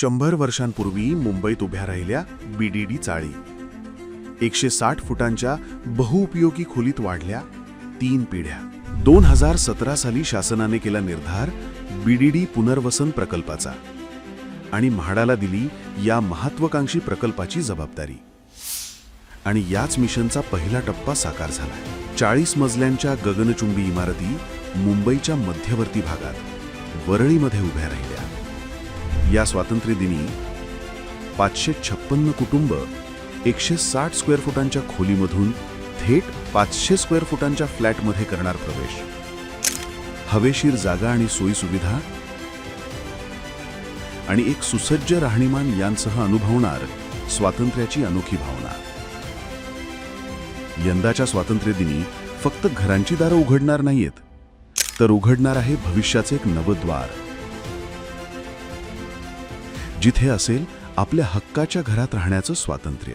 शंभर वर्षांपूर्वी मुंबईत उभ्या राहिल्या बीडीडी चाळी. एकशे साठ फुटांच्या बहुउपयोगी खोलीत वाढल्या तीन पिढ्या. दोन हजार सतरा साली शासनाने केला निर्धार बीडीडी पुनर्वसन प्रकल्पाचा आणि म्हाडाला दिली या महत्वाकांक्षी प्रकल्पाची जबाबदारी. आणि याच मिशनचा पहिला टप्पा साकार झाला. चाळीस मजल्यांच्या गगनचुंबी इमारती मुंबईच्या मध्यवर्ती भागात वरळीमध्ये उभ्या राहिल्या. या स्वातंत्र्यदिनी पाचशे छप्पन्न कुटुंब एकशे साठ स्क्वेअर फुटांच्या खोलीमधून थेट पाचशे स्क्वेअर फुटांच्या फ्लॅटमध्ये करणार प्रवेश. हवेशीर जागा आणि सोयीसुविधा आणि एक सुसज्ज राहणीमान यांसह अनुभवणार स्वातंत्र्याची अनोखी भावना. यंदाच्या स्वातंत्र्यदिनी फक्त घरांची दारं उघडणार नाहीयेत तर उघडणार आहे भविष्याचे एक नवद्वार जिथे असेल आपल्या हक्काच्या घरात राहण्याचं स्वातंत्र्य.